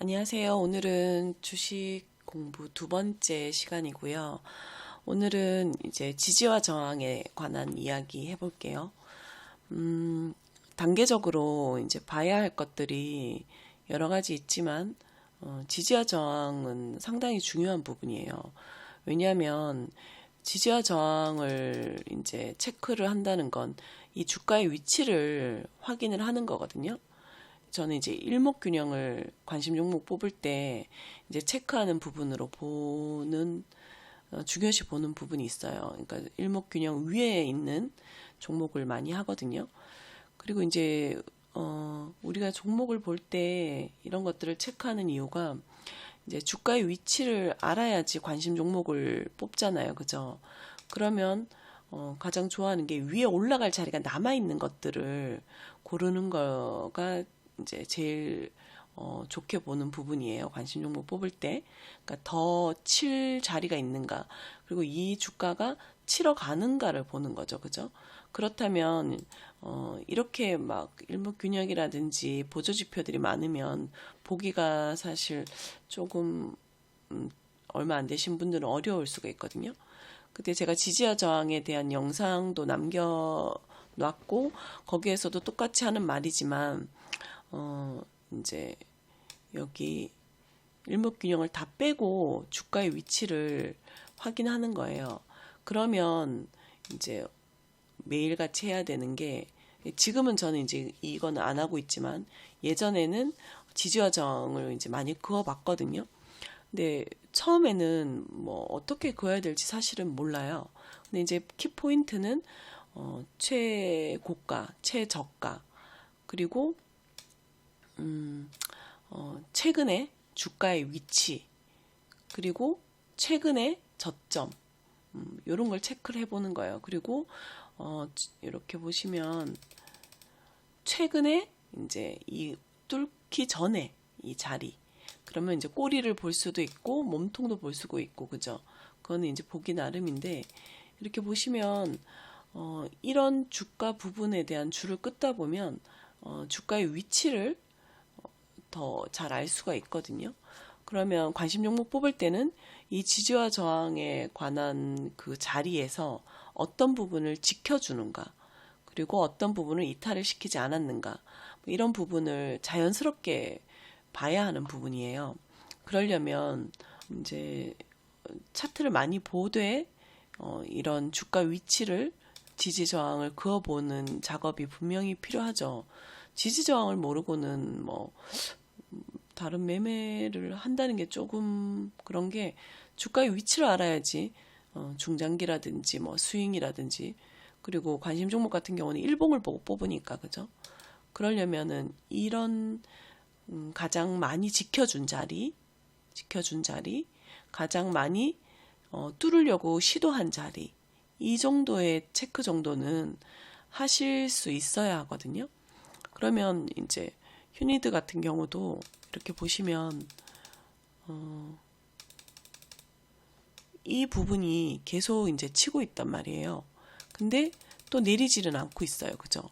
안녕하세요. 오늘은 주식 공부 두 번째 시간이고요. 오늘은 이제 지지와 저항에 관한 이야기 해볼게요. 음, 단계적으로 이제 봐야 할 것들이 여러 가지 있지만, 어, 지지와 저항은 상당히 중요한 부분이에요. 왜냐하면 지지와 저항을 이제 체크를 한다는 건 이 주가의 위치를 확인을 하는 거거든요. 저는 이제 일목균형을 관심 종목 뽑을 때 이제 체크하는 부분으로 보는 어, 중요시 보는 부분이 있어요. 그러니까 일목균형 위에 있는 종목을 많이 하거든요. 그리고 이제 어, 우리가 종목을 볼 때 이런 것들을 체크하는 이유가 이제 주가의 위치를 알아야지 관심 종목을 뽑잖아요. 그죠? 그러면 어, 가장 좋아하는 게 위에 올라갈 자리가 남아 있는 것들을 고르는 거가 이제 제일 어, 좋게 보는 부분이에요. 관심 종목 뽑을 때. 그러니까 더 칠 자리가 있는가. 그리고 이 주가가 치러 가는가를 보는 거죠. 그죠? 그렇다면, 어, 이렇게 막 일목균형이라든지 보조지표들이 많으면 보기가 사실 조금, 음, 얼마 안 되신 분들은 어려울 수가 있거든요. 그때 제가 지지와 저항에 대한 영상도 남겨놨고, 거기에서도 똑같이 하는 말이지만, 어, 이제 여기 일목균형을 다 빼고 주가의 위치를 확인하는 거예요. 그러면 이제 매일같이 해야 되는 게 지금은 저는 이제 이거는 안 하고 있지만 예전에는 지지와 저항을 이제 많이 그어봤거든요. 근데 처음에는 뭐 어떻게 그어야 될지 사실은 몰라요. 근데 이제 키 포인트는 어, 최고가, 최저가 그리고 음, 어, 최근에 주가의 위치, 그리고 최근의 저점, 음, 이런 걸 체크를 해보는 거예요. 그리고, 어, 이렇게 보시면, 최근에 이제 이 뚫기 전에 이 자리, 그러면 이제 꼬리를 볼 수도 있고, 몸통도 볼 수가 있고, 그죠? 그거는 이제 보기 나름인데, 이렇게 보시면, 어, 이런 주가 부분에 대한 줄을 끄다 보면, 어, 주가의 위치를 더 잘 알 수가 있거든요. 그러면 관심 종목 뽑을 때는 이 지지와 저항에 관한 그 자리에서 어떤 부분을 지켜주는가, 그리고 어떤 부분을 이탈을 시키지 않았는가, 뭐 이런 부분을 자연스럽게 봐야 하는 부분이에요. 그러려면 이제 차트를 많이 보되 어, 이런 주가 위치를 지지 저항을 그어보는 작업이 분명히 필요하죠. 지지 저항을 모르고는 뭐 다른 매매를 한다는 게 조금 그런 게 주가의 위치를 알아야지 어, 중장기라든지 뭐 스윙이라든지 그리고 관심 종목 같은 경우는 일봉을 보고 뽑으니까 그죠? 그러려면은 이런 음, 가장 많이 지켜준 자리, 지켜준 자리, 가장 많이 어, 뚫으려고 시도한 자리 이 정도의 체크 정도는 하실 수 있어야 하거든요. 그러면 이제 휴니드 같은 경우도 이렇게 보시면 어, 이 부분이 계속 이제 치고 있단 말이에요. 근데 또 내리지는 않고 있어요. 그죠?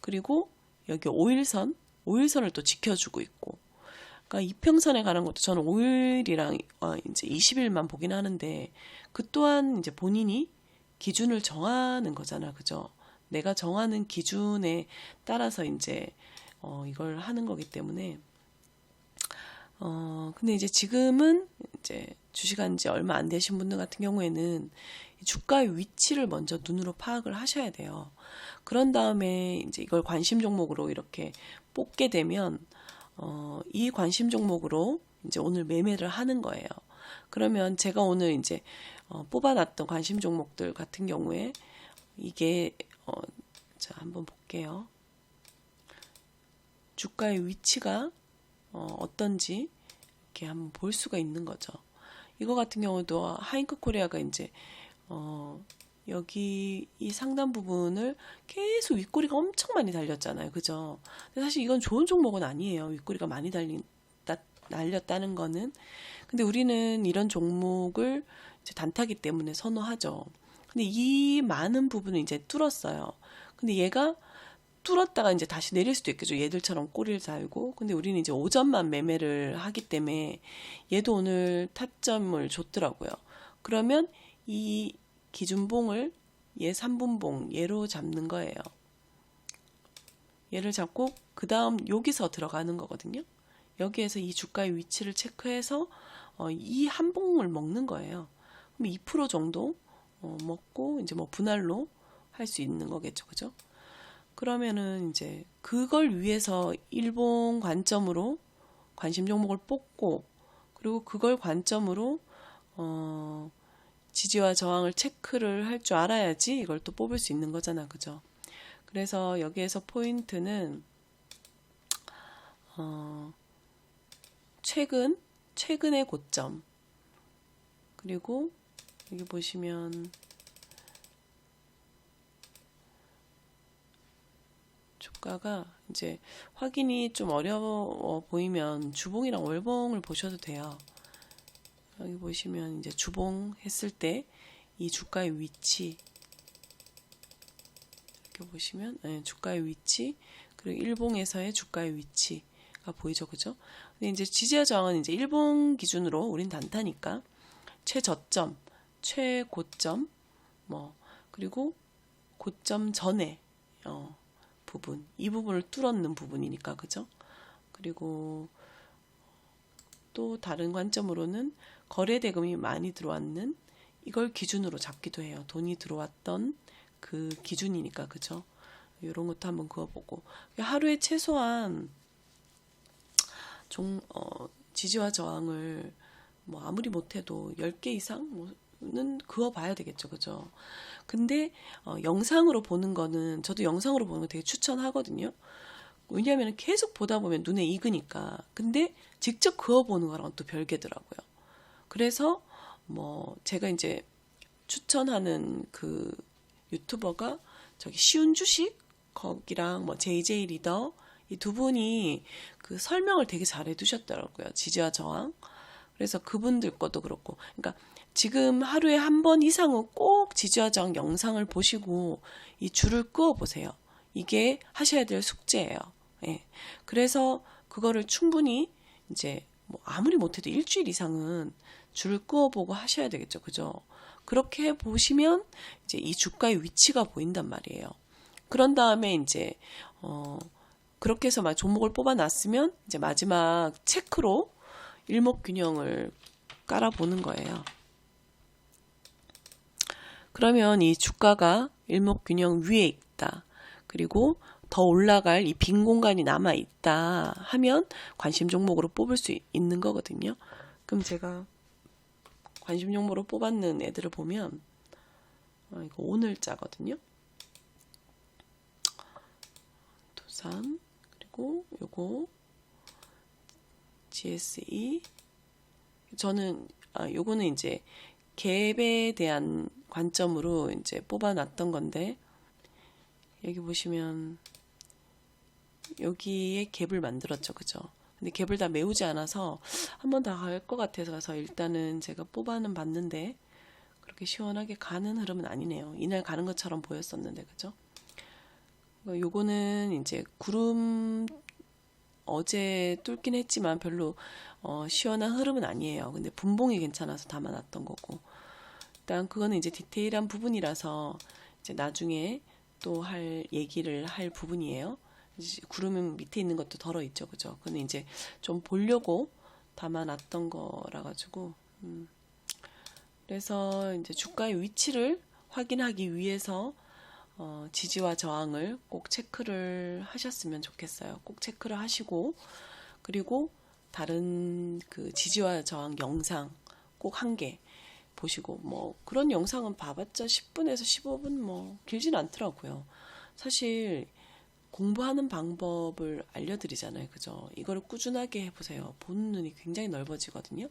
그리고 여기 5일선, 5일선을 또 지켜주고 있고. 그러니까 이평선에 가는 것도 저는 5일이랑 어, 이제 20일만 보긴 하는데 그 또한 이제 본인이 기준을 정하는 거잖아. 그죠? 내가 정하는 기준에 따라서 이제 어, 이걸 하는 거기 때문에 어, 근데 이제 지금은 이제 주식한 지 얼마 안 되신 분들 같은 경우에는 주가의 위치를 먼저 눈으로 파악을 하셔야 돼요. 그런 다음에 이제 이걸 관심 종목으로 이렇게 뽑게 되면, 어, 이 관심 종목으로 이제 오늘 매매를 하는 거예요. 그러면 제가 오늘 이제 어, 뽑아놨던 관심 종목들 같은 경우에 이게, 어, 자, 한번 볼게요. 주가의 위치가 어, 어떤지 이렇게 한번 볼 수가 있는 거죠. 이거 같은 경우도 하잉크 코리아가 이제 어, 여기 이 상단 부분을 계속 윗꼬리가 엄청 많이 달렸잖아요. 그죠? 근데 사실 이건 좋은 종목은 아니에요. 윗꼬리가 많이 달린, 날렸다는 거는. 근데 우리는 이런 종목을 단타기 때문에 선호하죠. 근데 이 많은 부분을 이제 뚫었어요. 근데 얘가 뚫었다가 이제 다시 내릴 수도 있겠죠. 얘들처럼 꼬리를 달고. 근데 우리는 이제 오전만 매매를 하기 때문에 얘도 오늘 타점을 줬더라고요. 그러면 이 기준봉을 얘 3분봉 얘로 잡는 거예요. 얘를 잡고 그 다음 여기서 들어가는 거거든요. 여기에서 이 주가의 위치를 체크해서 어, 이 한 봉을 먹는 거예요. 그럼 2% 정도 어, 먹고 이제 뭐 분할로 할 수 있는 거겠죠, 그죠? 그러면은 이제 그걸 위해서 일본 관점으로 관심 종목을 뽑고 그리고 그걸 관점으로 어, 지지와 저항을 체크를 할 줄 알아야지 이걸 또 뽑을 수 있는 거잖아, 그죠? 그래서 여기에서 포인트는 어, 최근 최근의 고점 그리고 여기 보시면 주가가 이제 확인이 좀 어려워 보이면 주봉이랑 월봉을 보셔도 돼요. 여기 보시면 이제 주봉 했을 때 이 주가의 위치 이렇게 보시면 네, 주가의 위치 그리고 일봉에서의 주가의 위치가 보이죠, 그죠? 근데 이제 지지와 저항은 이제 일봉 기준으로 우린 단타니까 최저점, 최고점, 뭐 그리고 고점 전에 어, 부분 이 부분을 뚫었는 부분이니까 그죠? 그리고 또 다른 관점으로는 거래 대금이 많이 들어왔는 이걸 기준으로 잡기도 해요. 돈이 들어왔던 그 기준이니까 그죠? 이런 것도 한번 그어보고 하루에 최소한 종 어, 지지와 저항을 뭐 아무리 못해도 10개 이상 뭐 는 그어봐야 되겠죠, 그죠? 근데 어, 영상으로 보는 거는 저도 영상으로 보는 거 되게 추천하거든요. 왜냐하면 계속 보다 보면 눈에 익으니까. 근데 직접 그어보는 거랑 또 별개더라고요. 그래서 뭐 제가 이제 추천하는 그 유튜버가 저기 쉬운 주식 거기랑 뭐 JJ 리더 이 두 분이 그 설명을 되게 잘 해두셨더라고요. 지지와 저항. 그래서 그분들 것도 그렇고, 그러니까 지금 하루에 한 번 이상은 꼭 저항 영상을 보시고 이 줄을 끄어 보세요. 이게 하셔야 될 숙제예요. 예. 그래서 그거를 충분히 이제 뭐 아무리 못해도 일주일 이상은 줄을 끄어보고 하셔야 되겠죠. 그죠? 그렇게 보시면 이제 이 주가의 위치가 보인단 말이에요. 그런 다음에 이제, 어, 그렇게 해서 막 종목을 뽑아놨으면 이제 마지막 체크로 일목균형을 깔아보는 거예요. 그러면 이 주가가 일목균형 위에 있다. 그리고 더 올라갈 이 빈 공간이 남아 있다 하면 관심 종목으로 뽑을 수 있는 거거든요. 그럼 제가 관심 종목으로 뽑았는 애들을 보면 어, 이거 오늘자거든요. 두산 그리고 요거 GSE 저는 아 요거는 이제 갭에 대한 관점으로 이제 뽑아놨던 건데 여기 보시면 여기에 갭을 만들었죠, 그죠? 근데 갭을 다 메우지 않아서 한번더갈것 같아서 일단은 제가 뽑아는 봤는데 그렇게 시원하게 가는 흐름은 아니네요. 이날 가는 것처럼 보였었는데, 그죠? 요거는 이제 구름 어제 뚫긴 했지만 별로 어, 시원한 흐름은 아니에요. 근데 분봉이 괜찮아서 담아놨던 거고. 일단 그거는 이제 디테일한 부분이라서 이제 나중에 또 할 얘기를 할 부분이에요. 구름 밑에 있는 것도 덜어 있죠, 그죠? 근데 이제 좀 보려고 담아놨던 거라 가지고, 음. 그래서 이제 주가의 위치를 확인하기 위해서 어, 지지와 저항을 꼭 체크를 하셨으면 좋겠어요. 꼭 체크를 하시고 그리고 다른 그 지지와 저항 영상 꼭 한 개 보시고 뭐 그런 영상은 봐봤자 10분에서 15분 뭐 길진 않더라고요. 사실 공부하는 방법을 알려드리잖아요. 그죠? 이거를 꾸준하게 해보세요. 보는 눈이 굉장히 넓어지거든요.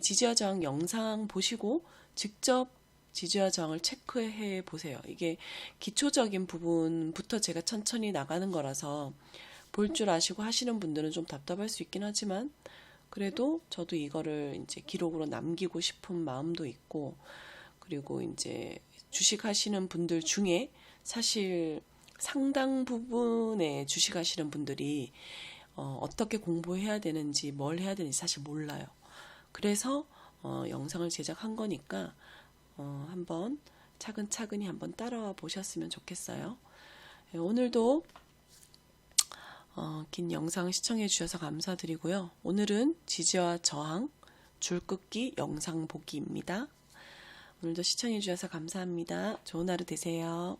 지지와 저항 영상 보시고 직접 지지와 저항을 체크해 보세요. 이게 기초적인 부분부터 제가 천천히 나가는 거라서 볼 줄 아시고 하시는 분들은 좀 답답할 수 있긴 하지만 그래도 저도 이거를 이제 기록으로 남기고 싶은 마음도 있고 그리고 이제 주식 하시는 분들 중에 사실 상당 부분의 주식 하시는 분들이 어, 어떻게 공부해야 되는지 뭘 해야 되는지 사실 몰라요. 그래서 어, 영상을 제작한 거니까 어, 한번 차근차근히 한번 따라와 보셨으면 좋겠어요. 예, 오늘도 어, 긴 영상 시청해 주셔서 감사드리고요. 오늘은 지지와 저항 줄긋기 영상 보기입니다. 오늘도 시청해 주셔서 감사합니다. 좋은 하루 되세요.